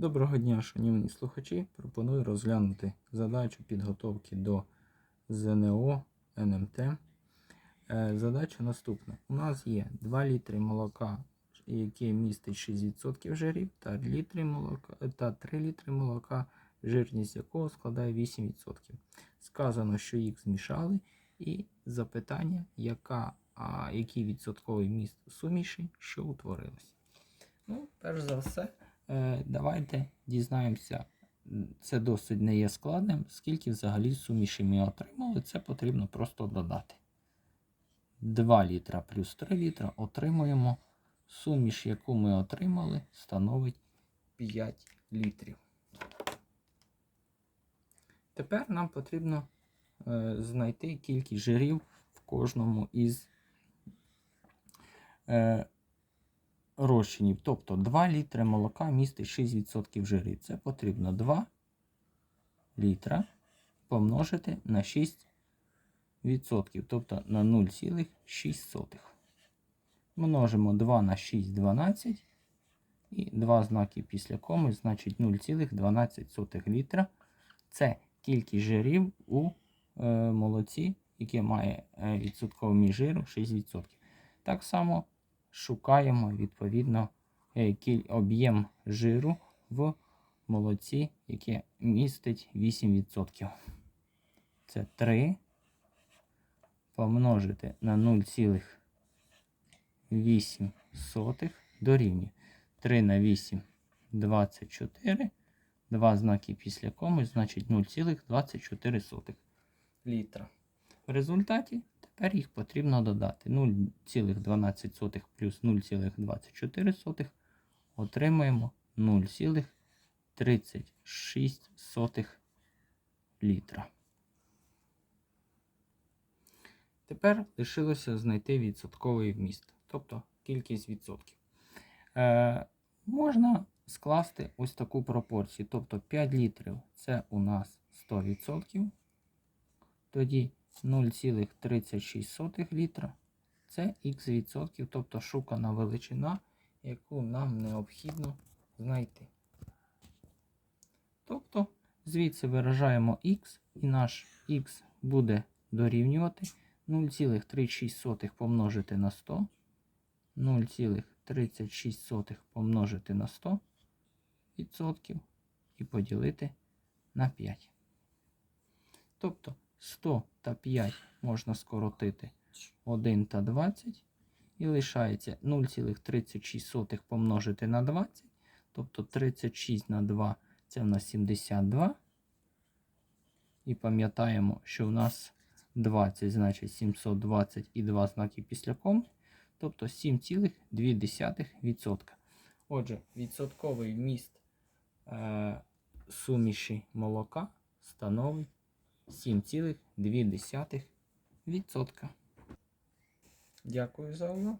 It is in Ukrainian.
Доброго дня, шановні слухачі. Пропоную розглянути задачу підготовки до ЗНО НМТ. Е, Задача наступна. У нас є 2 літри молока, яке містить 6% жирів, та, літри молока, та 3 літри молока, жирність якого складає 8%. Сказано, що їх змішали, і запитання, яка, а, який відсотковий міст суміші, що утворилось. Ну, перш за все, давайте дізнаємося. Це досить не є складним, скільки взагалі суміші ми отримали. Це потрібно просто додати. 2 літра плюс 3 літра отримуємо. Суміш, яку ми отримали, становить 5 літрів. Тепер нам потрібно е, знайти кількість жирів в кожному із е, розчинів. Тобто 2 літри молока містить 6% жирів. Це потрібно 2 літра помножити на 6%, тобто на 0,6. Множимо 2 на 6 12 і два знаки після коми, значить 0,12 літра. Це кількість жирів у е, молоці, яке має е, відсотковий жиру 6%. Так само шукаємо відповідно е, об'єм жиру в молоці, яке містить 8%. Це 3 помножити на 0,8 дорівнює 3 на 8 24. Два знаки після коми, значить 0,24 літра. В результаті тепер їх потрібно додати 0,12 плюс 0,24 отримаємо 0,36 літра. Тепер лишилося знайти відсотковий вміст, тобто кількість відсотків. Е, можна скласти ось таку пропорцію. Тобто 5 літрів це у нас 100%. Тоді 0,36 літра це х відсотків, тобто шукана величина, яку нам необхідно знайти. Тобто звідси виражаємо х, і наш х буде дорівнювати 0,36 помножити на 100, 0,36 помножити на 100 відсотків і поділити на 5. Тобто 100 та 5 можна скоротити 1 та 20. І лишається 0,36 помножити на 20. Тобто 36 на 2 це в нас 72. І пам'ятаємо, що в нас 20, значить 720 і 2 знаки після коми. Тобто 7,2%. Отже, відсотковий вміст е, суміші молока становить 7,2%. Дякую за увагу.